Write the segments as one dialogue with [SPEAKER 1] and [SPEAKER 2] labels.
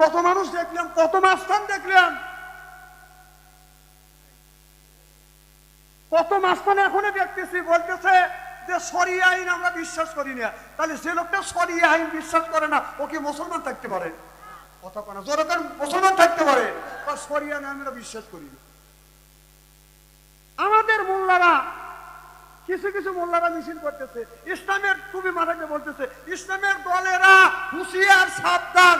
[SPEAKER 1] কত মানুষ দেখলাম, কত মাস্তান দেখলাম। কত মাস্তান এখনও দেখতেছি, বলতেছে যে সরিয়ে আইন আমরা বিশ্বাস করি না। তাহলে যে লোকটা সরিয়ে আইন বিশ্বাস করে না, ও কি মুসলমান থাকতে পারে? ইসলামের ইসলামের দলেরা হুঁশিয়ার সাবধান।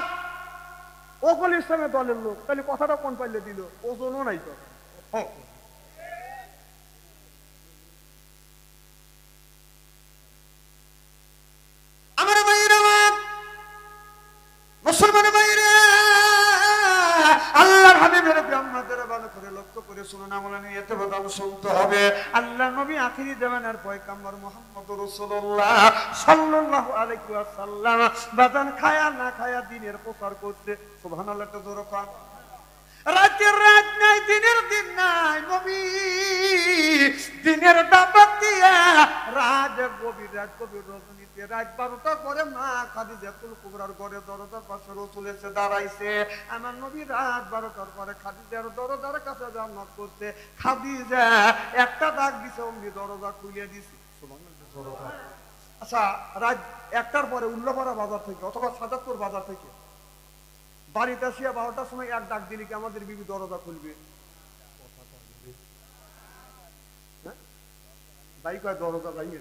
[SPEAKER 1] ওগুলো ইসলামের দলের লোক। তাহলে কথাটা কোন পাইলে দিল? ওজনও নাই তো। লক্ষ্য করে শুনুন, আমলে নিয়ে এতে বাদাম শুনতে হবে। আল্লাহ নবী আখিরি জামানার পয়গাম্বর মুহাম্মদ রাসূলুল্লাহ সাল্লাল্লাহু আলাইহি ওয়াসাল্লাম। বাদান খায়া না খায়া দিনের প্রচার করতে। রাতের রাত নাই, দিনের দিন নাই, নবী। দিনের দাবাত দিয়া রাত গভীর রাত গভীর রজনীতে রাত ঘরে দরজার দাঁড়াইছে। দরজার কাছে একটা দিছে আচ্ছা রাত একটার পরে উল্লাপাড়া বাজার থেকে অথবা সাজাদপুর বাজার থেকে বাড়িতে আসিয়া বারোটার সময় এক ডাক দিলে কি আমাদের বিবি দরজা খুলবে? হ্যাঁ? দরজা ভাঙিয়ে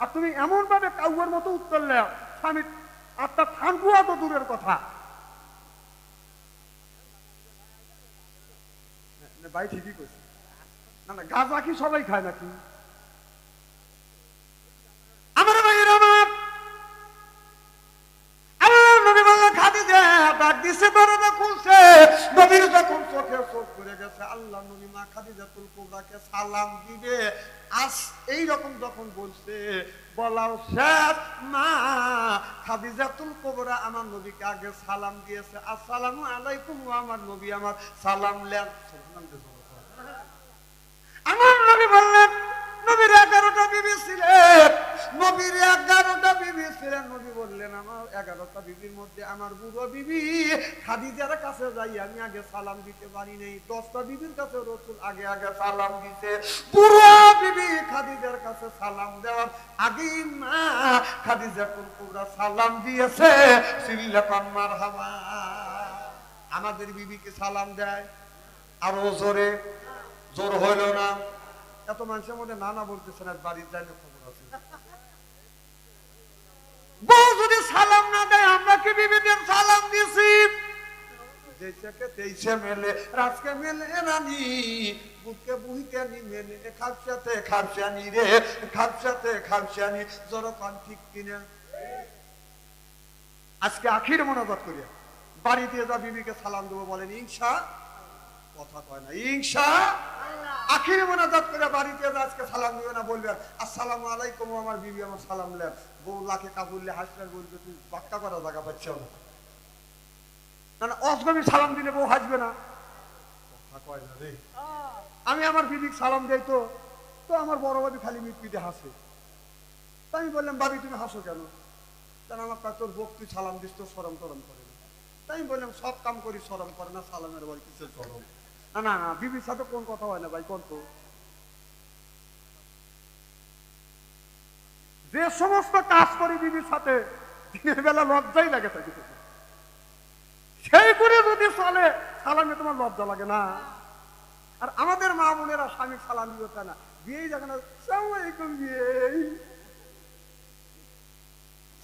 [SPEAKER 1] আর তুমি এমন ভাবে কাউয়ের মতো উত্তর নেও স্বামীর আত্মা ঠান্টু তো দূরের কথা। ভাই ঠিকই কইছে। না না গাঁজা কি সবাই খায় নাকি? আমার ভাইয়ের আমার আল্লাহ নবী বললেন খাদিজা ডাক দিছে দরজা খুলছে নবীর যখন চোখে চোখ করে গেছে, আল্লাহ নবী মা খাদিজাতুল কুবরাকে সালাম দিবে। আজ এই রকম যখন বলছে, বলাও শেষ মা খাদিজাতুল কুবরা আমার নবীকে আগে সালাম দিয়েছে, আসসালামু আলাইকুম আমার নবী আমার সালাম লেন। আমার নবী বললেন, নবীর এগারোটা বিবি ছিলেন নবীর এগারোটা বিবি ছিলেন নবী বললেন, আমার এগারোটা বিবির মধ্যে আমার বুড়ো বিবি খাদিজার কাছে যাই আমি আগে সালাম দিতে পারি নাই। দশটা বিবির কাছে রসুল আগে আগে সালাম দিতে বুড়ো বিবি খাদিজার কাছে সালাম দেওয়ার আগেই মা খাদিজা সালাম দিয়েছে। আমাদের বিবিকে সালাম দেয়। আরও জোরে। জোর হইল না। এত মানুষের মধ্যে নানা বলতেছে না বাড়ির যাইলে খবর আছে। বউ যদি সালাম না দেয়, আমরা কি বিবিদের সালাম দিছি? যেইটাকে তেইশে মেলে রাজকে মেলে বুকে বুহিকে নি মেলে খাপসাতে খাপসানি রে খাপসাতে খাপসানি ঠিক কিনা। আজকে আখির মনোবাদ করিয়া বাড়িতে যা বিবিকে সালাম দেবো বলেন, ইনশা, কথা কয় না, ইনশা, আখির মোনাজাত করে বাড়িতে আজকে সালাম দিবে না বলবেন, আসসালামু আলাইকুম আমার বিবি, আমার সালাম লেন। বউ লাখে কাবুললে হাসলে বলবে, তুই বাক্কা করা জায়গা পাচ্ছ না। না না অসগমি সালাম দিলে বউ হাসবে না। আমি আমার বিবিকে সালাম দেই তো তো আমার বড় ভাবি খালি মিট পিটে হাসে। তা আমি বললাম ভাবি তুমি হাসো কেন? কেন আমার তোর তুই সালাম দিস তো সরম টরম করে না। তাই আমি বললাম সব কাম করি সরম করে না সালামের বল কিসের সরম না না না বিবির সাথে কোন কথা হয় না ভাই কোন তো? যে সমস্ত কাজ করি বিবির সাথে দিনের বেলা লজ্জাই লাগে থাকে সেই করে যদি চলে সালামে তোমার লজ্জা লাগে না। আর আমাদের মা বোনেরা স্বামী সালাম দিতে চায় না। বিয়েই দেখে না, সালাম বিয়েই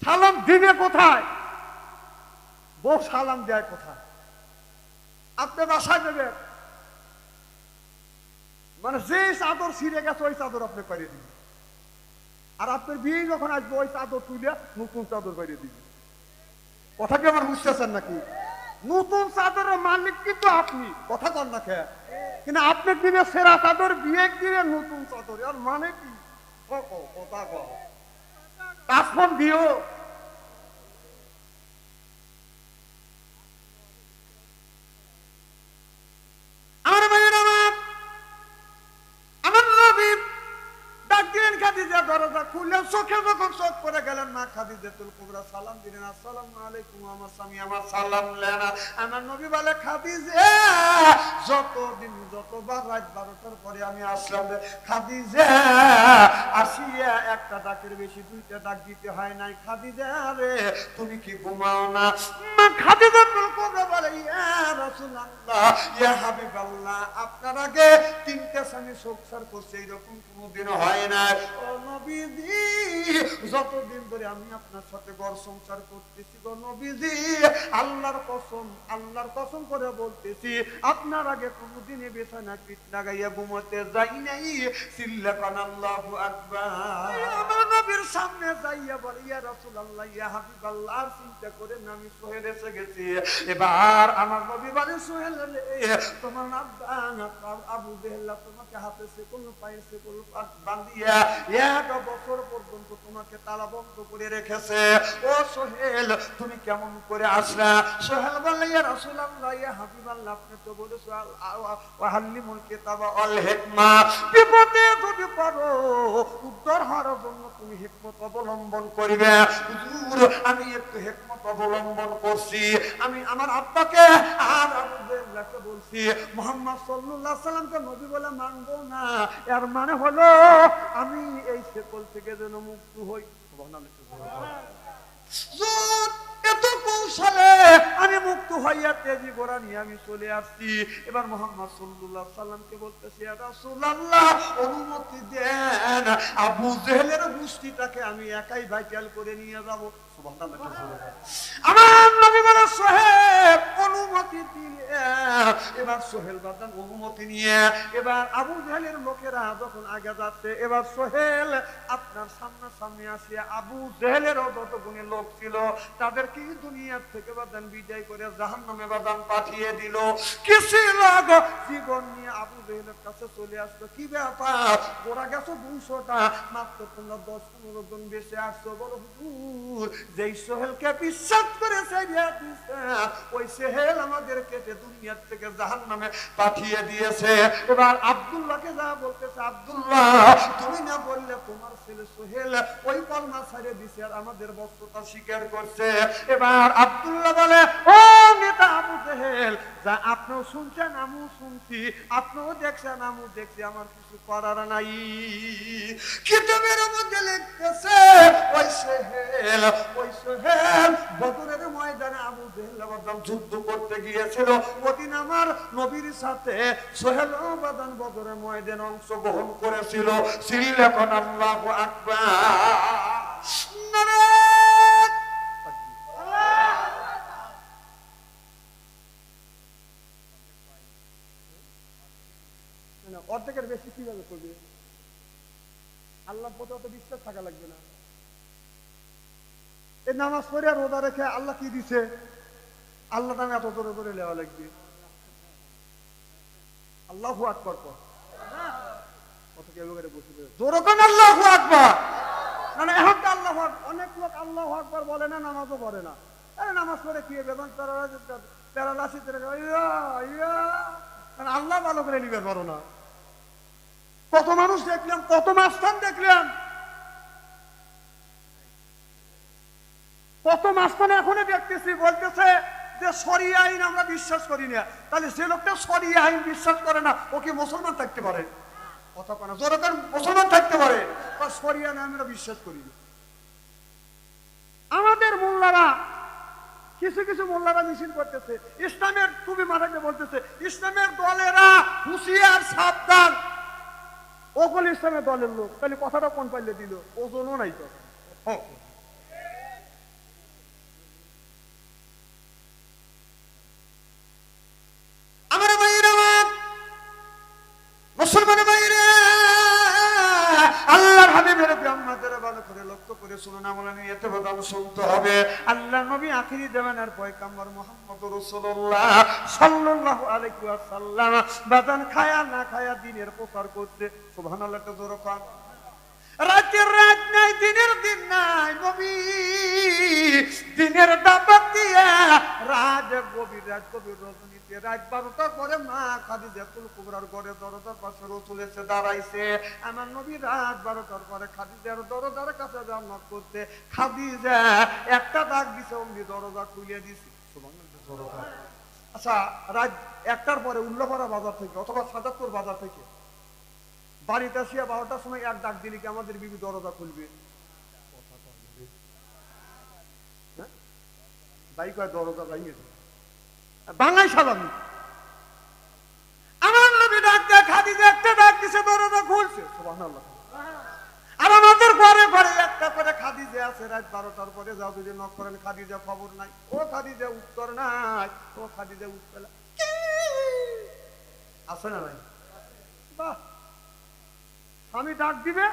[SPEAKER 1] সালাম দিবে কোথায়? বউ সালাম দেয় কোথায়? আপনি বাসায় দেবেন? মানে যে চাদর ছিঁড়ে গেছে, ওই চাদর আপনি করে দিবেন। আর আপনার বিয়ে যখন আসবে, ওই চাদর তুলে নতুন চাদর করে দিবেন। কথা কি আমার বুঝতেছেন নাকি? নতুন চাদরের মালিক কিন্তু আপনি। কথা কন না খেয়ে কিন্তু আপনি দিনে সেরা চাদর বিয়ে দিনে নতুন চাদর আর মানে কি? ক, ক, কথা কও তাসফোন দিও আমার ভাইয়ের আমার আমার নবী ডাক দিলেন খাদিজা দরজা খুললেন চোখে যখন চোখ পড়ে গেলেন মা খাদিজা তুল কুবরা। সালাম দিলেন, আসসালামু আলাইকুম আমার স্বামী, আমার সালাম লেনা আমার নবী বলে, খাদিজা, যতদিন, যতবার রাত বারোটার পরে আমি আসলাম খাদিজা, আসিয়া একটা ডাকের বেশি দুইটা ডাক দিতে হয় নাই। খাদিজা রে, তুমি কি ঘুমাও না? আপনার আগে তিনটা স্বামী সংসার করছে, এরকম কোনোদিন হয় না যতদিন ধরে আমি আপনার সাথে ঘর সংসার করতেছি গো আল্লাহর কসম আল্লাহর কসম করে বলতেছি, আপনার আগে কোনোদিন বিছানা পিঠ লাগাইয়া ঘুমোতে যাই নাই। সিল্লাকান আল্লাহু আকবার নবীর সামনে যাইয়া বলে, ইয়া রাসূলুল্লাহ, ইয়া হাবিবাল্লাহ, আর চিন্তা করে আমি সোহেল এসে গেছি। এবার আমার নবী বলে সোহেল তোমার আবু বেহল্লা তোমাকে হাতে সেকুল, পায়ে সেকুল বান্ধিয়া এক বছর পর্যন্ত তোমাকে তালাবন্ধ করে রেখেছে। ও সোহেল, তুমি কেমন করে আসলা? সোহেল বললে, ইয়া রাসূলুল্লাহ, ইয়া হাবিবাল্লাহ, আপনি তো বলেছ, আল- হিকমা। বিপদে যদি পড়ো উদ্ধার হওয়ার জন্য তুমি হিকমত অবলম্বন করবে। হুজুর, আমি একটু হিকমত অবলম্বন করছি আমি আমার আব্বাকে আর বলছি, মোহাম্মদ সাল্লাল্লাহু সাল্লামকে নবী বলে মানবো না। এর মানে হলো, আমি এই শেকল থেকে যেন মুক্ত হই। জোর! এত কৌশলে আমি মুক্ত হইয়া তেজি গোড়া নিয়ে আমি চলে আসছি। এবার মোহাম্মদ সাল্লামকে বলতেছি, "ইয়া অনুমতি দেন। আবু জেহেলের গোষ্ঠীটাকে আমি একাই ভাইটাল করে নিয়ে যাব। এবার আবু জেহেলের লোকেরা যখন আগে যাচ্ছে, এবার সোহেল আপনার সামনে সামনে আসিয়া আবু জেহেলেরও যত গুণে লোক ছিল তাদেরকে দুনিয়ার থেকে বাদান বিদায় করে জাহান নামে বাদান পাঠিয়ে দিল। কিছু লোক জীবন নিয়ে আবু জেহেলের কাছে চলে আসলো। কি ব্যাপার? ওরা গেছো দুইশোটা, মাত্র তোমরা দশ পনেরো জন বেঁচে আসছো। বলো হুজুর, যেই সোহেলকে বিশ্বাস করে ওই সোহেল আমাদের কেটে দুনিয়ার থেকে জাহান নামে পাঠিয়ে দিয়েছে। এবার আব্দুল্লাহকে যা বলতেছে, আব্দুল্লাহ, তুমি না বললে তোমার ছেলে সোহেল ওই কলমা ছেড়ে দিছে আর আমাদের বস্তুতা স্বীকার করছে? এবার আব্দুল্লাহ বলে, ও নেতা আবু জেহেল যা আপনিও শুনছেন, আমিও শুনছি, আপনিও দেখছেন, আমিও দেখছি, আমার কিছু করার নাই। কিতাবের মধ্যে লিখতেছে, ওই সোহেল ওই সোহেল, বদরের ময়দানে আবু জেহেল বাদাম যুদ্ধ করতে গিয়েছিল। ওদিন আমার নবীর সাথে সোহেল বাদান বদরের ময়দানে অংশগ্রহণ করেছিল। সিল্লাখন আল্লাহু আকবার। অর্ধেকের বেশি কীভাবে করবে? আল্লাহ প্রতি অত বিশ্বাস থাকা লাগবে না। এই নামাজ পড়ে রোজা রেখে আল্লাহ কি দিছে? আল্লাহ নামে এত জোরে জোরে নেওয়া লাগবে। আল্লাহু আকবার কর। কত কেউ করে বসে জোরকান আল্লাহু মানে এখন তো আল্লাহ অনেক লোক আল্লাহ বলে না, নামাজও না। আরে নামাজ পড়ে কি বেতন প্যারালাসিস ইয়া ইয়া। মানে আল্লাহ ভালো করে নিবে পারো না। কত মানুষ দেখলাম, কত মাস্তান দেখলাম। কত মাস্তান এখনও দেখতেছি, বলতেছে যে সরিয়া আইন আমরা বিশ্বাস করি না। তাহলে যে লোকটা সরিয়া আইন বিশ্বাস করে না, ও কি মুসলমান থাকতে পারে? কথা মুসলমান থাকতে পারে। বা সরিয়া আইন আমরা বিশ্বাস করি না। আমাদের মোল্লারা, কিছু কিছু মোল্লারা মিছিল করতেছে। ইসলামের, তুমি মাথাকে বলতেছে, ইসলামের দলেরা হুশিয়ার সাবধান। ওগুলো ইসলামের দলের লোক তাহলে কথাটা কোন পাইলে দিল? ওজনও নাই তো। লক্ষ্য করে শুনুন আমলানি এতে প্রধান শুনতে হবে। আল্লাহ নবী আখিরি দেওয়ানের পয়কাম্বর মোহাম্মদ রসুল্লাহ সাল্লাল্লাহু আলাইহি ওয়াসাল্লাম, বাদান খায়া না খায়া দিনের প্রচার করতে। সুবহানাল্লাহ একটা জোরে রাতের রাত নাই, দিনের দিন নাই, নবী। দিনের দাবাত দিয়া রাত গভীর রাত গভীর রজনীতে রাত মা খাদি দরজার পাশে দাঁড়াইছে। রাত বারোটার পরে দরজার একটা দিছে দরজা দিছি। আচ্ছা রাত একটার পরে উল্লাপাড়া বাজার থেকে অথবা সাজাদপুর বাজার থেকে বাড়িতে আসিয়া বারোটার সময় এক ডাক দিলে কি আমাদের বিবি দরজা খুলবে? হ্যাঁ? তাই কয় দরজা ভাঙিয়ে বাংলায় সালামি আমার নবী ডাক দেয় একটা ডাক দিছে, দরজা খুলছে। বাহ! স্বামী ডাক দিবে,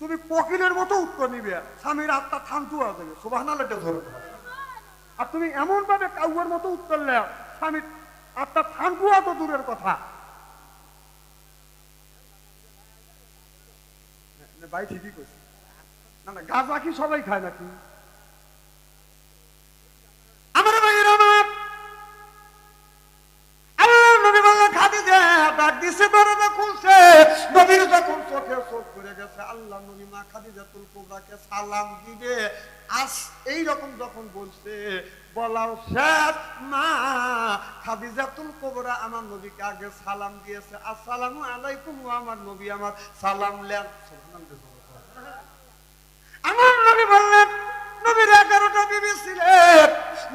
[SPEAKER 1] তুমি কোকিলের মতো উত্তর নিবে। স্বামীর আত্মা থামতু আছে সুবহানাল্লাহটা ধরে। আর তুমি এমন ভাবে কাউয়ের মতো উত্তর নেও স্বামী আত্মা থামতু তো দূরের কথা। ভাই ঠিকই করছি না না, গাঁজা কি সবাই খায় নাকি? করে গেছে, আল্লাহ নবী মা খাদিজাতুল কুবরাকে সালাম দিবে। আস এই রকম যখন বলছে, বলাও শেষ, মা খাদিজাতুল কুবরা আমার নবীকে আগে সালাম দিয়েছে। আসসালামু আলাইকুম আমার নবী আমার সালাম লেন। আমার নবী বললেন, নবীর এগারোটা বিবি ছিলেন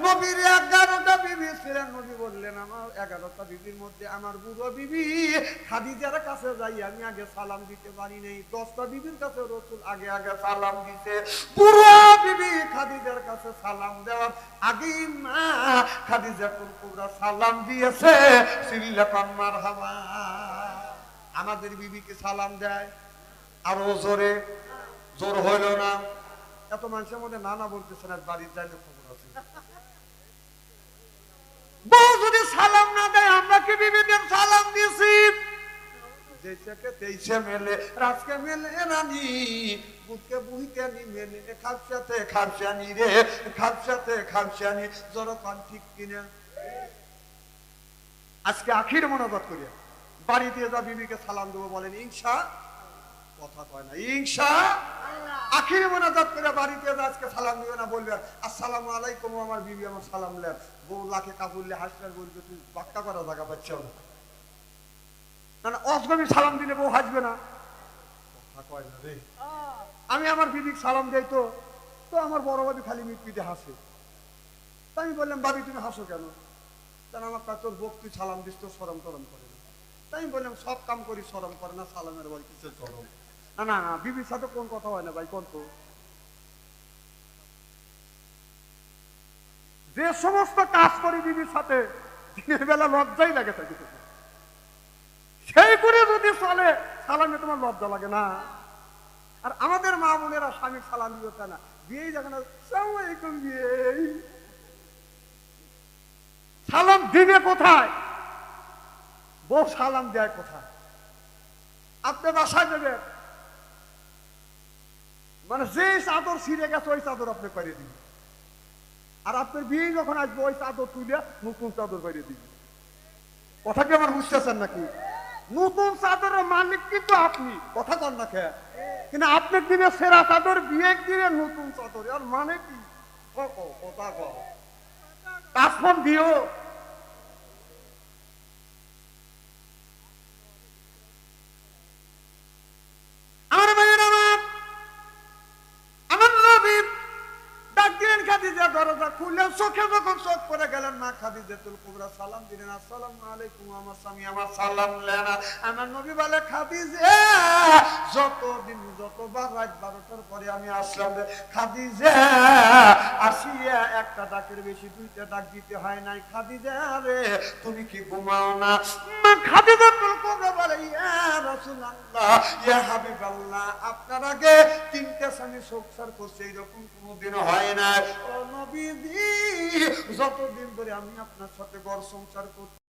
[SPEAKER 1] নবীর এগারোটা বিবি ছিলেন নবী বললেন, আমার এগারোটা বিবির মধ্যে আমার বুড়ো বিবি খাদিজার কাছে যাই, আমি আগে সালাম দিতে পারি নাই। দশটা বিবির কাছে রসুল আগে আগে সালাম দিতে বুড়ো বিবি খাদিজার কাছে সালাম দেওয়ার আগেই মা খাদিজা কুরকুরা সালাম দিয়েছে। সিল্লাকান মারহাবা। আমাদের বিবিকে সালাম দেয়? আরও জোরে। জোর হইল না। এত মানুষের মধ্যে নানা বলতেছে না বাড়ির যাইলে খবর আছে। বউ যদি সালাম না দেয়, আমরা কি বিবিদের সালাম দিয়েছি যেইটাকে তেইশে মেলে, রাজকে মেলে মেলে, খাপসাতে খাপসানি রে, খাপসাতে খাপসানি ঠিক কিনা। আজকে আখির মনোগত করিয়া বাড়ি দিয়ে যা বিবিকে সালাম দেবো বলেন, ইনশা কথা কয় না, ইনশা আখিরে মোনাজাত করে বাড়িতে আজকে সালাম দিবে না বলবে, আসসালামু আলাইকুম আমার বিবি আমার সালাম লেন। বউ লাখে কাপুরলে হাসলে বলবে, তুই বাক্কা করা জায়গা পাচ্ছ না? না অসগমি সালাম দিলে বউ হাসবে না। আমি আমার বিবিকে সালাম দেই তো তো আমার বড় ভাবি খালি মিটপিটে হাসে। তা আমি বললাম ভাবি তুমি হাসো কেন? তার আমার কয়, তোর বক তুই সালাম দিস তো সরম টরম করে না। তাই আমি বললাম সব কাম করি সরম করে না সালামের বল কিসের সরম না না না বিবির সাথে কোন কথা হয় না ভাই কোন তো? যে সমস্ত কাজ করি বিবির সাথে দিনের বেলা লজ্জাই লাগে থাকে সেই করে যদি চলে, সালামে তোমার লজ্জা লাগে না। আর আমাদের মা বোনেরা স্বামীর সালাম দিবে তা না। বিয়েই দেখে না, সালাম দিবে কোথায়? বউ সালাম দেয় কোথায়? আপনি বাসায় দেবেন মানে যে চাদর ছিঁড়ে গেছে, ওই চাদর আপনি করে দিবেন। আর আপনার বিয়ে যখন আসবে, ওই চাদর তুলে নতুন চাদর করে দিবেন। কথা কি আমার বুঝতেছেন নাকি? নতুন চাদরের মালিক কিন্তু আপনি। কথা কন না খেয়ে কিন্তু আপনার দিনে সেরা চাদর বিয়ে দিনে নতুন চাদর আর মানে কি? ক, ক, কথা কও। কাফন দিও আমার ভাইয়ের আমার আমার নবী ডাক দিলেন খাদিজা দরজা খুললেন চোখে যখন চোখ পড়ে গেলেন, মা খাদিজা তুল কুবরা, সালাম দিলেন, আসসালামু আলাইকুম, আমার স্বামী আমার সালাম লেনা আমার নবী বলে, খাদিজা, যতদিন, যতবার রাত বারোটার পরে আমি আসলাম খাদিজা, আসিয়া একটা ডাকের বেশি দুইটা ডাক দিতে হয় নাই, খাদিজা রে, তুমি কি ঘুমাও না? মা খাদিজাতুল কুবরা বলে, ইয়া রাসূলুল্লাহ, ইয়া হাবিবাল্লাহ, আপনার আগে তিনটা স্বামী সংসার করছে, এরকম কোনোদিন হয় না নবীজি যতদিন ধরে আমি আপনার সাথে ঘর সংসার করছি